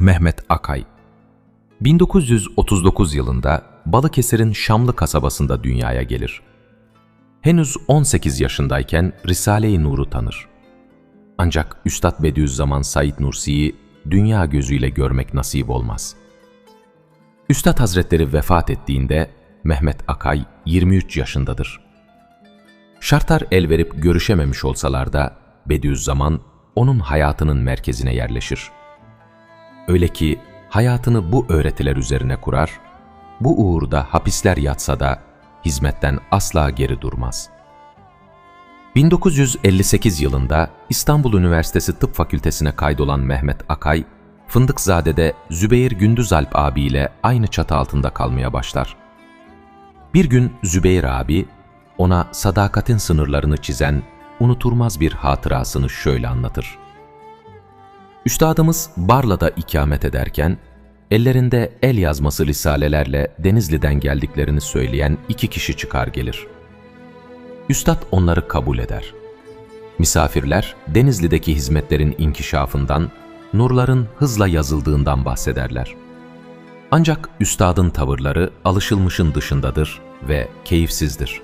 Mehmet Akay 1939 yılında Balıkesir'in Şamlı kasabasında dünyaya gelir. Henüz 18 yaşındayken Risale-i Nur'u tanır. Ancak Üstad Bediüzzaman Said Nursi'yi dünya gözüyle görmek nasip olmaz. Üstad Hazretleri vefat ettiğinde Mehmet Akay 23 yaşındadır. Şartlar el verip görüşememiş olsalar da Bediüzzaman onun hayatının merkezine yerleşir. Öyle ki hayatını bu öğretiler üzerine kurar, bu uğurda hapisler yatsa da hizmetten asla geri durmaz. 1958 yılında İstanbul Üniversitesi Tıp Fakültesine kaydolan Mehmet Akay, Fındıkzade'de Zübeyir Gündüzalp abiyle aynı çatı altında kalmaya başlar. Bir gün Zübeyir abi, ona sadakatin sınırlarını çizen unuturmaz bir hatırasını şöyle anlatır. Üstadımız Barla'da ikamet ederken, ellerinde el yazması risalelerle Denizli'den geldiklerini söyleyen iki kişi çıkar gelir. Üstad onları kabul eder. Misafirler Denizli'deki hizmetlerin inkişafından, nurların hızla yazıldığından bahsederler. Ancak üstadın tavırları alışılmışın dışındadır ve keyifsizdir.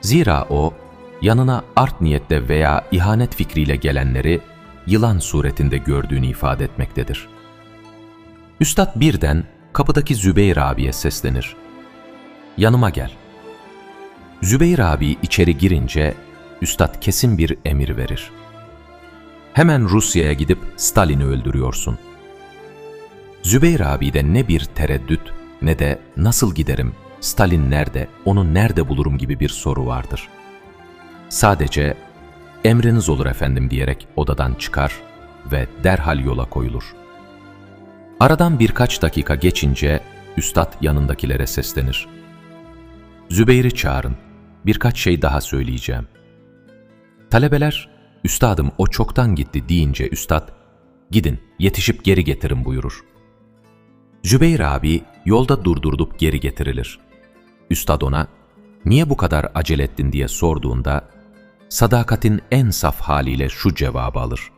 Zira o, yanına art niyette veya ihanet fikriyle gelenleri yılan suretinde gördüğünü ifade etmektedir. Üstad birden kapıdaki Zübeyir abiye seslenir. Yanıma gel. Zübeyir abi içeri girince Üstad kesin bir emir verir. Hemen Rusya'ya gidip Stalin'i öldürüyorsun. Zübeyir abi de ne bir tereddüt ne de nasıl giderim, Stalin nerede, onu nerede bulurum gibi bir soru vardır. Sadece emriniz olur efendim diyerek odadan çıkar ve derhal yola koyulur. Aradan birkaç dakika geçince üstad yanındakilere seslenir. Zübeyir'i çağırın, birkaç şey daha söyleyeceğim. Talebeler, üstadım o çoktan gitti deyince üstad, gidin yetişip geri getirin buyurur. Zübeyir abi yolda durdurulup geri getirilir. Üstad ona, niye bu kadar acele ettin diye sorduğunda, sadakatin en saf haliyle şu cevabı alır.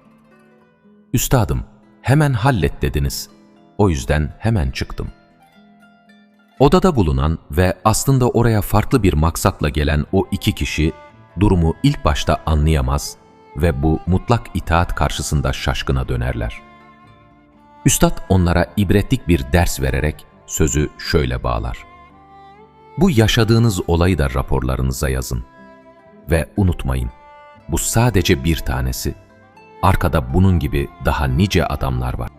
Üstadım, hemen hallet dediniz. O yüzden hemen çıktım. Odada bulunan ve aslında oraya farklı bir maksatla gelen o iki kişi durumu ilk başta anlayamaz ve bu mutlak itaat karşısında şaşkına dönerler. Üstad onlara ibretlik bir ders vererek sözü şöyle bağlar. Bu yaşadığınız olayı da raporlarınıza yazın. Ve unutmayın, bu sadece bir tanesi. Arkada bunun gibi daha nice adamlar var.